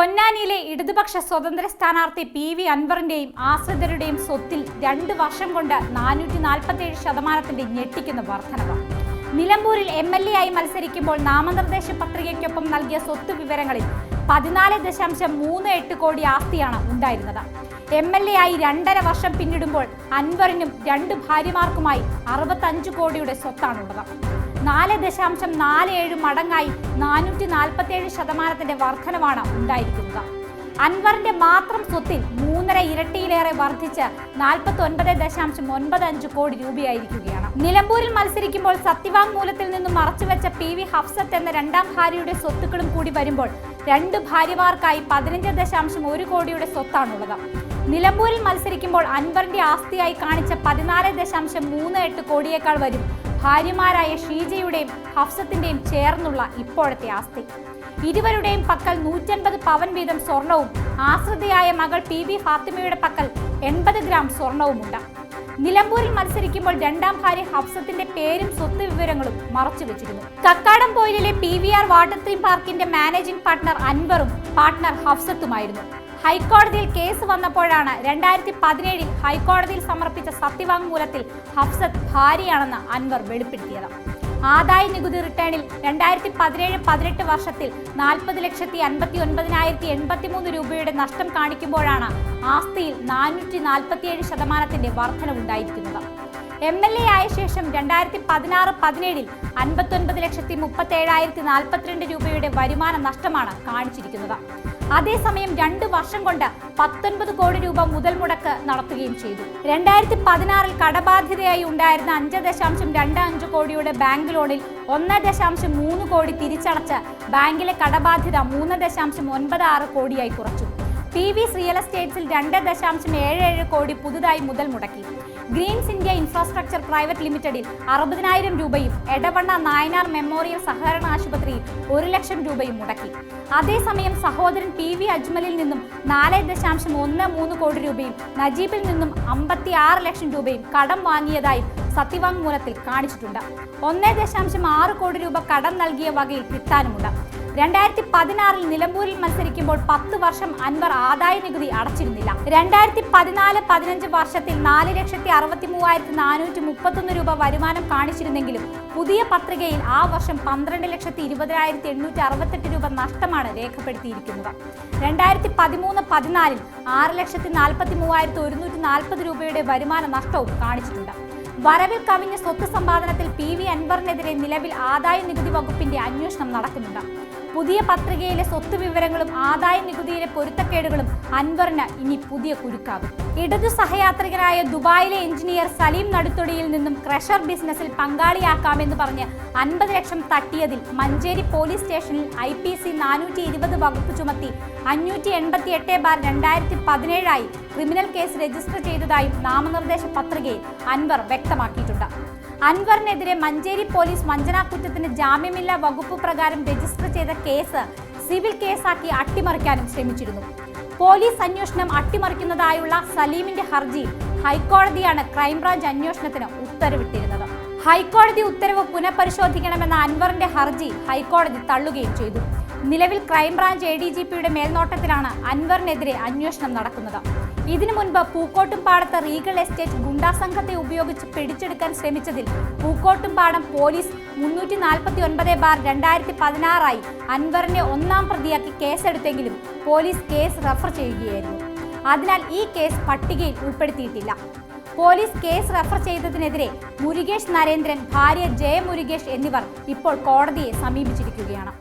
പൊന്നാനിയിലെ ഇടതുപക്ഷ സ്വതന്ത്ര സ്ഥാനാർത്ഥി പി വി അൻവറിന്റെയും ആശ്രിതരുടെയും സ്വത്തിൽ രണ്ട് വർഷം കൊണ്ട് നാനൂറ്റി നാൽപ്പത്തിയേഴ് ശതമാനത്തിന്റെ ഞെട്ടിക്കുന്ന വർധനവാണ്. നിലമ്പൂരിൽ എം എൽ എ ആയി മത്സരിക്കുമ്പോൾ നാമനിർദ്ദേശ പത്രികയ്ക്കൊപ്പം നൽകിയ സ്വത്ത് വിവരങ്ങളിൽ പതിനാല് ദശാംശം മൂന്ന് എട്ട് കോടി ആസ്തിയാണ് ഉണ്ടായിരുന്നത്. എം എൽ എ ആയി രണ്ടര വർഷം പിന്നിടുമ്പോൾ അൻവറിനും രണ്ട് ഭാര്യമാർക്കുമായി അറുപത്തഞ്ച് കോടിയുടെ സ്വത്താണുള്ളത്. നാല് ദശാംശം നാല് ഏഴ് മടങ്ങായി നാനൂറ്റി നാൽപ്പത്തേഴ് ശതമാനത്തിന്റെ വർധനവാണ് ഉണ്ടായിരിക്കുന്നത്. അൻവറിന്റെ മാത്രം സ്വത്തിൽ മൂന്നര ഇരട്ടിയിലേറെ വർദ്ധിച്ച് നാൽപ്പത്തി ഒൻപത് ദശാംശം ഒൻപത് അഞ്ച് കോടി രൂപയായിരിക്കുകയാണ്. നിലമ്പൂരിൽ മത്സരിക്കുമ്പോൾ സത്യവാങ്മൂലത്തിൽ നിന്നും മറച്ചുവെച്ച പി വി ഹഫ്സത്ത് എന്ന രണ്ടാം ഭാര്യയുടെ സ്വത്തുക്കളും കൂടി വരുമ്പോൾ രണ്ട് ഭാര്യമാർക്കായി പതിനഞ്ച് ദശാംശം ഒരു കോടിയുടെ സ്വത്താണുള്ളത്. നിലമ്പൂരിൽ മത്സരിക്കുമ്പോൾ അൻവറിന്റെ ആസ്തിയായി കാണിച്ച പതിനാല് ദശാംശം മൂന്ന് എട്ട് കോടിയേക്കാൾ വരും ഭാര്യമാരായ ഷീജയുടെയും ഹഫ്സത്തിന്റെയും ചേർന്നുള്ള ഇപ്പോഴത്തെ ആസ്തി. ഇരുവരുടെയും പക്കൽ നൂറ്റൻപത് പവൻ വീതം സ്വർണവും ആശ്രിതയായ മകൾ പി വി ഫാത്തിമയുടെ പക്കൽ എൺപത് ഗ്രാം സ്വർണവുമുണ്ട്. നിലമ്പൂരിൽ മത്സരിക്കുമ്പോൾ രണ്ടാം ഭാര്യ ഹഫ്സത്തിന്റെ പേരും സ്വത്ത് വിവരങ്ങളും മറച്ചു വെച്ചിരുന്നു. കക്കാടം പോയിലിലെ P V R water theme പാർക്കിന്റെ മാനേജിംഗ് പാർട്ണർ അൻവറും പാർട്ണർ ഹഫ്സത്തുമായിരുന്നു. ഹൈക്കോടതിയിൽ കേസ് വന്നപ്പോഴാണ് രണ്ടായിരത്തി പതിനേഴിൽ ഹൈക്കോടതിയിൽ സമർപ്പിച്ച സത്യവാങ്മൂലത്തിൽ ഹഫ്സത്ത് ഭാര്യയാണെന്ന് അൻവർ വെളിപ്പെടുത്തിയത്. ആദായ നികുതി റിട്ടേണിൽ രണ്ടായിരത്തി പതിനേഴ് പതിനെട്ട് വർഷത്തിൽ നാൽപ്പത് ലക്ഷത്തി അൻപത്തി ഒൻപതിനായിരത്തി എൺപത്തി മൂന്ന് രൂപയുടെ നഷ്ടം കാണിക്കുമ്പോഴാണ് ആസ്തിയിൽ നാനൂറ്റി നാൽപ്പത്തിയേഴ് ശതമാനത്തിന്റെ വർധനവുണ്ടായിരിക്കുന്നത് എം എൽ എ ആയ ശേഷം രണ്ടായിരത്തി പതിനാറ് പതിനേഴിൽ അൻപത്തൊൻപത് ലക്ഷത്തി മുപ്പത്തി ഏഴായിരത്തി നാൽപ്പത്തിരണ്ട് രൂപയുടെ വരുമാന നഷ്ടമാണ് കാണിച്ചിരിക്കുന്നത്. അതേസമയം രണ്ട് വർഷം കൊണ്ട് പത്തൊൻപത് കോടി രൂപ മുതൽ മുടക്ക് നടത്തുകയും ചെയ്തു. രണ്ടായിരത്തി പതിനാറിൽ കടബാധ്യതയായി ഉണ്ടായിരുന്ന അഞ്ച് ദശാംശം രണ്ട് അഞ്ച് കോടിയുടെ ബാങ്ക് ലോണിൽ ഒന്ന് ദശാംശം മൂന്ന് കോടി തിരിച്ചടച്ച് ബാങ്കിലെ കടബാധ്യത മൂന്ന് ദശാംശം ഒൻപത് ആറ് കോടിയായി കുറച്ചു. പി വി റിയൽ എസ്റ്റേറ്റ്സിൽ രണ്ട് ദശാംശം ഏഴ് ഏഴ് കോടി പുതുതായി മുതൽ മുടക്കി. ഗ്രീൻസ് ഇന്ത്യ ഇൻഫ്രാസ്ട്രക്ചർ പ്രൈവറ്റ് ലിമിറ്റഡിൽ അറുപതിനായിരം രൂപയും എടവണ്ണ നായനാർ മെമ്മോറിയൽ സഹകരണ ആശുപത്രിയിൽ ഒരു ലക്ഷം രൂപയും മുടക്കി. അതേസമയം സഹോദരൻ പി വി അജ്മലിൽ നിന്നും നാല് ദശാംശം ഒന്ന് മൂന്ന് കോടി രൂപയും നജീബിൽ നിന്നും അമ്പത്തി ആറ് ലക്ഷം രൂപയും കടം വാങ്ങിയതായും സത്യവാങ്മൂലത്തിൽ കാണിച്ചിട്ടുണ്ട്. ഒന്ന് ദശാംശം ആറ് കോടി രൂപ കടം നൽകിയ വകയിൽ കിട്ടാനുമുണ്ട് രണ്ടായിരത്തി പതിനാറിൽ നിലമ്പൂരിൽ മത്സരിക്കുമ്പോൾ പത്ത് വർഷം അൻവർ ആദായ നികുതി അടച്ചിരുന്നില്ല. രണ്ടായിരത്തി പതിനാല് പതിനഞ്ച് വർഷത്തിൽ നാല് ലക്ഷത്തി അറുപത്തി മൂവായിരത്തി നാനൂറ്റി മുപ്പത്തൊന്ന് രൂപ വരുമാനം കാണിച്ചിരുന്നെങ്കിലും പുതിയ പത്രികയിൽ ആ വർഷം പന്ത്രണ്ട് ലക്ഷത്തി ഇരുപതിനായിരത്തി എണ്ണൂറ്റി അറുപത്തെട്ട് രൂപ നഷ്ടമാണ് രേഖപ്പെടുത്തിയിരിക്കുന്നത്. രണ്ടായിരത്തി പതിമൂന്ന് പതിനാലിൽ ആറ് ലക്ഷത്തി നാൽപ്പത്തി മൂവായിരത്തി ഒരുന്നൂറ്റി നാൽപ്പത് രൂപയുടെ വരുമാന നഷ്ടവും കാണിച്ചിട്ടുണ്ട്. വരവിൽ കവിഞ്ഞ സ്വത്ത് സമ്പാദനത്തിൽ പി വി അൻവറിനെതിരെ നിലവിൽ ആദായ നികുതി വകുപ്പിന്റെ അന്വേഷണം നടക്കുന്നുണ്ട്. പുതിയ പത്രികയിലെ സ്വത്ത് വിവരങ്ങളും ആദായ നികുതിയിലെ പൊരുത്തക്കേടുകളും അൻവറിന് ഇനി പുതിയ കുരുക്കാകും ഇടതു സഹയാത്രികനായ ദുബായിലെ എഞ്ചിനീയർ സലീം നടുത്തൊടിയിൽ നിന്നും ക്രഷർ ബിസിനസ്സിൽ പങ്കാളിയാക്കാമെന്ന് പറഞ്ഞ് അൻപത് ലക്ഷം തട്ടിയതിൽ മഞ്ചേരി പോലീസ് സ്റ്റേഷനിൽ ഐ പി സി നാനൂറ്റി ഇരുപത് വകുപ്പ് ചുമത്തി അഞ്ഞൂറ്റി എൺപത്തി എട്ട് ബാർ രണ്ടായിരത്തി പതിനേഴായി ക്രിമിനൽ കേസ് രജിസ്റ്റർ ചെയ്തതായും നാമനിർദ്ദേശ പത്രികയിൽ അൻവർ വ്യക്തമാക്കിയിട്ടുണ്ട്. അൻവറിനെതിരെ മഞ്ചേരി പോലീസ് വഞ്ചനാ കുറ്റത്തിന് ജാമ്യമില്ലാ വകുപ്പ് പ്രകാരം രജിസ്റ്റർ ചെയ്ത കേസ് സിവിൽ കേസാക്കി അട്ടിമറിക്കാനും ശ്രമിച്ചിരുന്നു. പോലീസ് അന്വേഷണം അട്ടിമറിക്കുന്നതായുള്ള സലീമിന്റെ ഹർജി ഹൈക്കോടതിയാണ് ക്രൈംബ്രാഞ്ച് അന്വേഷണത്തിന് ഉത്തരവിട്ടിരുന്നത്. ഹൈക്കോടതി ഉത്തരവ് പുനഃപരിശോധിക്കണമെന്ന അൻവറിന്റെ ഹർജി ഹൈക്കോടതി തള്ളുകയും ചെയ്തു. നിലവിൽ ക്രൈംബ്രാഞ്ച് എ ഡി ജി പിയുടെ മേൽനോട്ടത്തിലാണ് അൻവറിനെതിരെ അന്വേഷണം നടക്കുന്നത്. ഇതിനു മുൻപ് പൂക്കോട്ടുംപാടത്ത് റീഗൽ എസ്റ്റേറ്റ് ഗുണ്ടാ സംഘത്തെ ഉപയോഗിച്ച് പിടിച്ചെടുക്കാൻ ശ്രമിച്ചതിൽ പൂക്കോട്ടുംപാടം പോലീസ് മുന്നൂറ്റി നാൽപ്പത്തി ഒൻപത് ബാർ രണ്ടായിരത്തി പതിനാറായി അൻവറിനെ ഒന്നാം പ്രതിയാക്കി കേസെടുത്തെങ്കിലും പോലീസ് കേസ് റഫർ ചെയ്യുകയായിരുന്നു. അതിനാൽ ഈ കേസ് പട്ടികയിൽ ഉൾപ്പെടുത്തിയിട്ടില്ല. പോലീസ് കേസ് റഫർ ചെയ്തതിനെതിരെ മുരുകേഷ് നരേന്ദ്രൻ ഭാര്യ ജയമുരുകേഷ് എന്നിവർ ഇപ്പോൾ കോടതിയെ സമീപിച്ചിരിക്കുകയാണ്.